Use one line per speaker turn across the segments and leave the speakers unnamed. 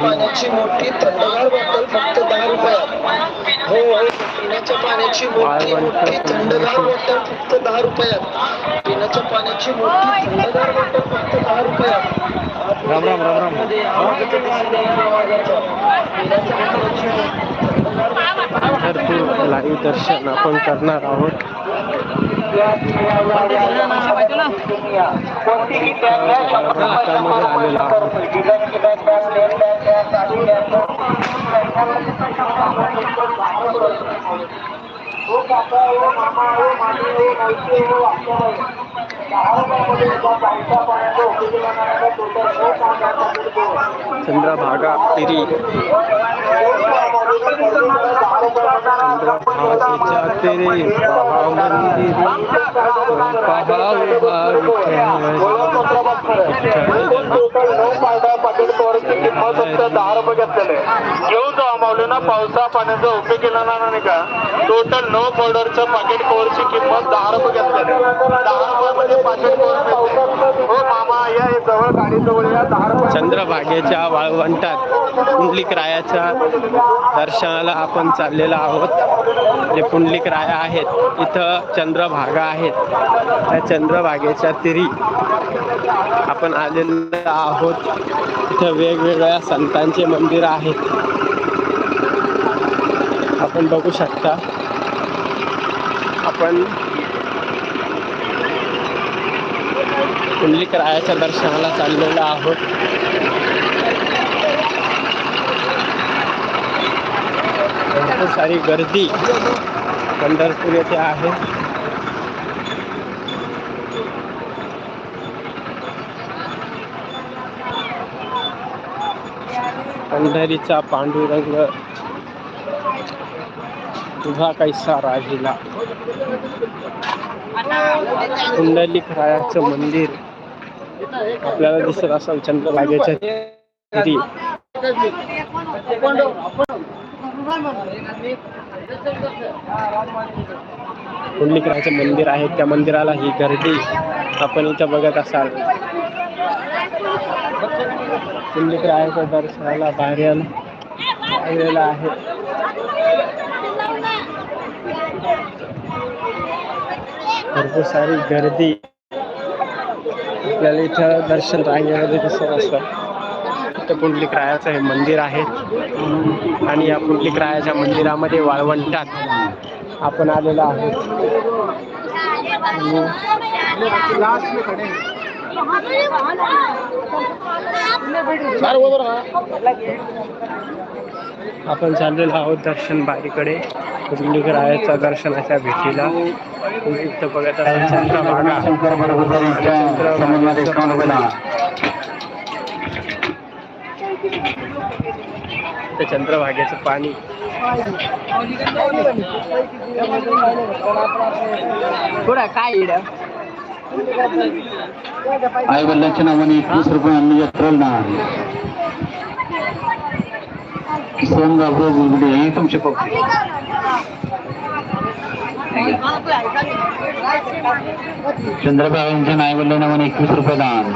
पाण्याची मोठी थंडगार बॉटल फक्त दहा रुपयात हो हो पिण्याच्या पाण्याची मोठी मोठी थंडगार बॉटल फक्त दहा रुपयात पिण्याच्या पाण्याची मोठी थंडगार बॉटल फक्त दहा रुपयात
राम राम राम राम.
मध्ये आवाजाचं दिसलं आवाजाचं. पिण्याच्या पाण्याची मोठी थंडगार बॉटल
तर तू लाईव्ह दर्शन आपण करणार आहोत हातामध्ये आलेला आहोत चंद्रभागा तिरी. चंद्रभागेच्या तिरी. पहा मंदिर पहा उभा
घेऊन जाऊ मावले ना पावसा पाण्याचा उपयोग केला नाही का टोटल नऊ पावडरच्या पाकिट कवरची किंमत दहा रुपये घेतलेली दहा रुपयामध्ये
चंद्रभागेच्या वाळवंटात पुंडलिक रायाच्या दर्शनाला आपण चाललेलो आहोत. जे पुंडलिक राया आहेत इथं चंद्रभागा आहेत. त्या चंद्रभागेच्या तिरी आपण आलेलो आहोत. इथं वेगवेगळ्या संतांचे मंदिर आहेत. आपण बघू शकता. आपण कुंडलिकरायाच्या दर्शनाला चाललेलो आहोत. भरपूर सारी गर्दी पंढरपूर येथे आहे. पंढरीचा पांडुरंग तुझा कैसा राहिला. कुंडलिक रायाचं मंदिर आपल्याला दिसत असाल चंद्रभागेच्या तिरी कुंडलिकराचं मंदिर आहे त्या मंदिराला ही गर्दी आपण इथं बघत असाल. कुंडलिकरायाच्या दर्शनाला बाहेर आलेला आहे. भरपूर सारी गर्दी. आपल्याला इथं दर्शन रांगेमध्ये दिसत असतं इथं पुंडलिक रायाचं हे मंदिर आहे. आणि या पुंडलिक रायाच्या मंदिरामध्ये वाळवंटात आपण आलेलो आहोत. आपण चाललेलो आहोत दर्शन बारीकडे. पुंडलिक रायाच्या दर्शनाच्या भेटीला. बघत असाल चंद्रभागेचं त्या चंद्रभागेचं पाणी.
आई वडिलांच्या नावाने एकवीस रुपये अन्न जत्रेल ना सोन गाभरो गुलगुडी हे तुमचे पप्पा चंद्रबाबा यांच्या आई वडिलांच्या नावाने एकवीस रुपये दान.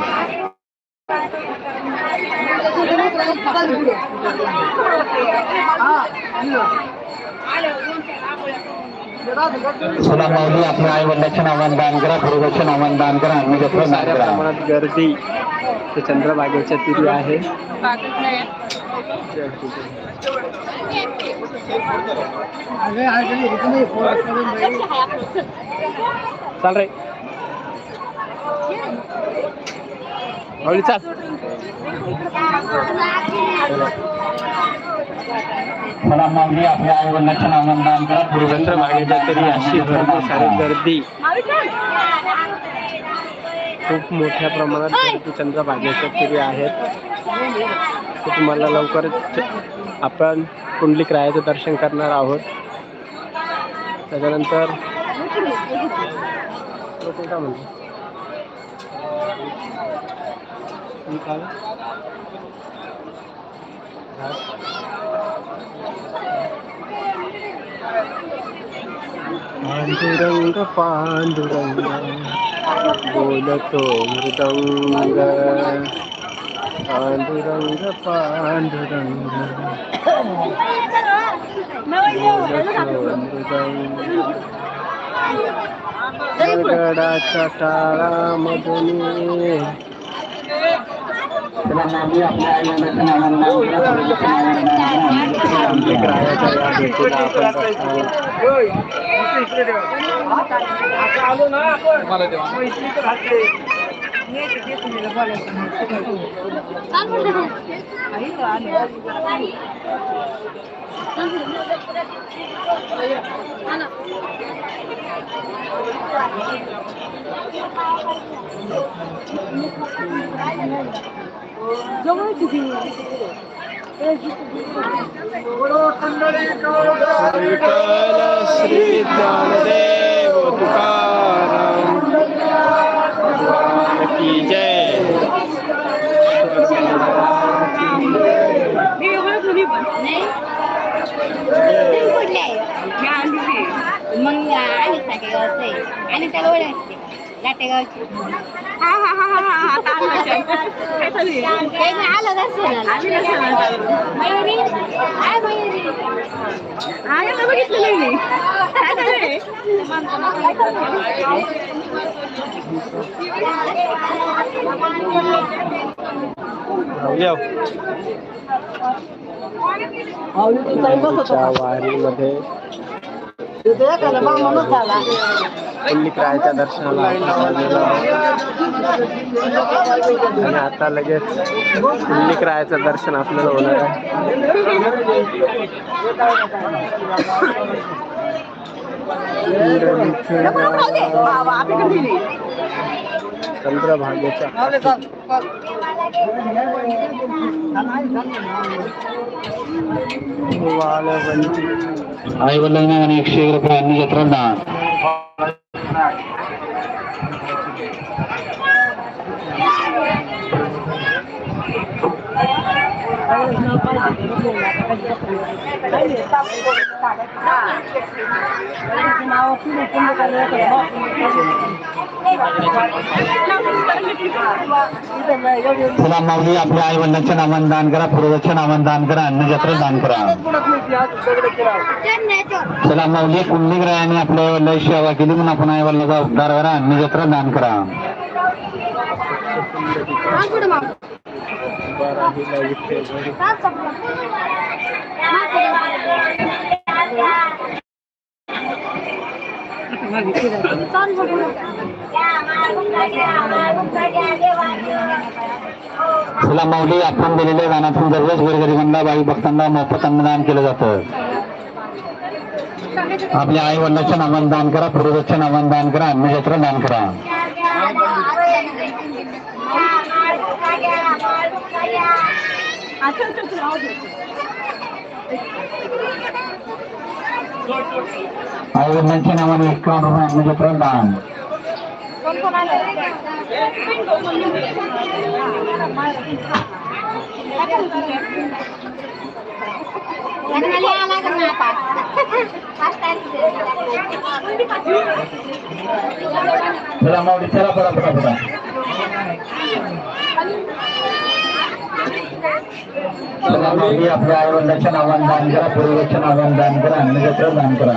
चला माऊली आपल्या आई वडिलांच्या नावाने दान करा गुरुच्या नावाने दान करा दान करा.
प्रमाणात गर्दी ते चंद्रभागेच्या तिरी आहे. चाल रे. चाल.
चला माऊली आपल्या आई वडिलांच्या नावाने दान करा. गुरुच्या
चंद्रभागेच्या तिरी अशी भरपूर सारी गर्दी. खूप मोठ्या प्रमाणात चंद्रभागेच्या तिरी आहेत. ते तुम्हाला लवकरच आपण कुंडलिक रायाचं दर्शन करणार आहोत त्याच्यानंतर काय काय? पांडुरंग पांडुरंग बोलतो मृदंग पांडुरंग पांडुरंग गडाच्या टाळामधून रायाच्या या भेटीला आपण बसणार. विठ्ठल श्री ज्ञानदेव तुकाराम
आली साठेगावचे आणि त्याला ओळखते लाटेगावची ते मी. आलं दर्शनाला मयुरी काय मयुरी
वारीमध्ये पुंडलिकरायाच्या दर्शनाला आणि आता लगेच पुण्यक्रायाचं दर्शन आपल्याला होणार आहे. चंद्रभागेच्या वाळवंटी
आई वडिलांना आणि एकशे एक रुपये अन्य फुला माऊली आपल्या आई वडिलांच्या नावाने दान करा पूर्वजाच्या नावाने दान करा अन्न जत्रा दान करा. चला माऊली कुंडलिकरायाने आपल्या आई वडिलांची सेवा केली म्हणून आपण आई वडिलांचा उद्धार करा अन्न जत्रा दान करा.
बारावीला विठ्ठल
माऊली आपण दिलेल्या गाण्यातून दररोज गोरगरिबांना बाई भक्तांना मोफत अन्नदान केलं जातं. आपल्या आई वडिलांच्या नावाने दान करा पूर्वजाच्या नावाने दान करा अन्न दान करा. आई वडिलांच्या नावाने एकावन्न रुपये अन्न जत्रा दान
लग्नाला यावं लागेल ना आता पाच तारखेला.
चला माऊली चला पडा पडा पडा चला माऊली आपल्या आई वडिलांच्या नावाने दान करा पूर्वजाच्या नावाने दान करा अन्न जत्रा दान करा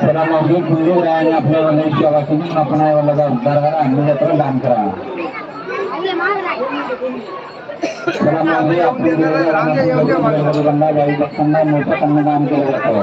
चला माऊली कुंडलीरायाने आपल्या वडिलांची सेवा केली म्हणून आपण आई वडिलांचा उद्धार करा अन्न जत्रा दान करा
आणि महाग नाही.
चला माऊली आपण दिलेल्या दानातून गरिबांना गाई भक्तांना मोठं अन्नदान केलं जातं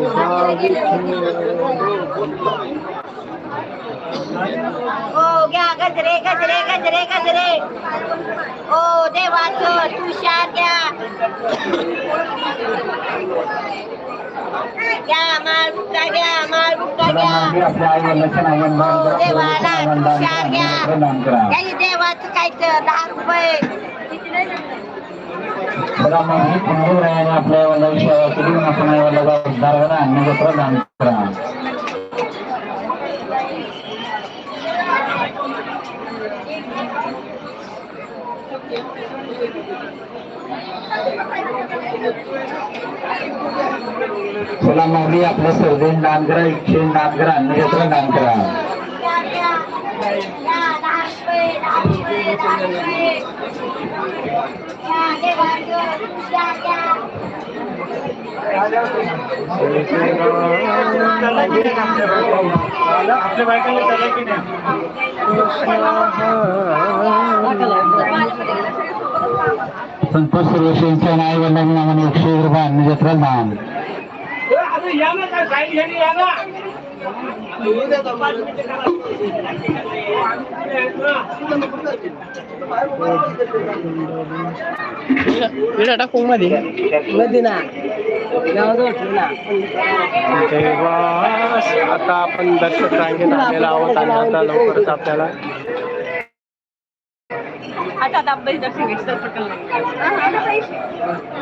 ओ घ्या गजरे गजरे गजरे गजरे. ओ देवाचं तुषार घ्या. घ्या माळ बुक्का घ्या बुक्का
चला
घ्या.
दान करा
देवाला तुषार घ्या. देवाचं काहीच दहा रुपये.
आपल्या आई वडिलांची सेवा केली म्हणून आपण आई वडिलांचा उद्धार करा अन्नछत्र दान करा चला माऊली आपल्या सर्वेन दान करा इच्छेन दान करा अन्नछत्र दान करा.
घ्या, घ्या. घ्या, दहा रुपये दहा रुपये दहा रुपये घ्या, देवाचं तुषार घ्या
संतोष सर्वश्रेंच्या आई वडिलांच्या नावाने एकशे एक रुपये अन्नछत्र दान
इकडे टाकू मध्ये? तेव्हा आता आपण दर्शक रांगेत आलेलो आहोत आणि आता लवकरच आपल्याला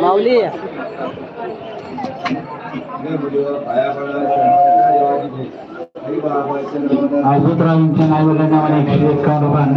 माऊली.
अजून रावांच्या नावाने एकशे एकावन्न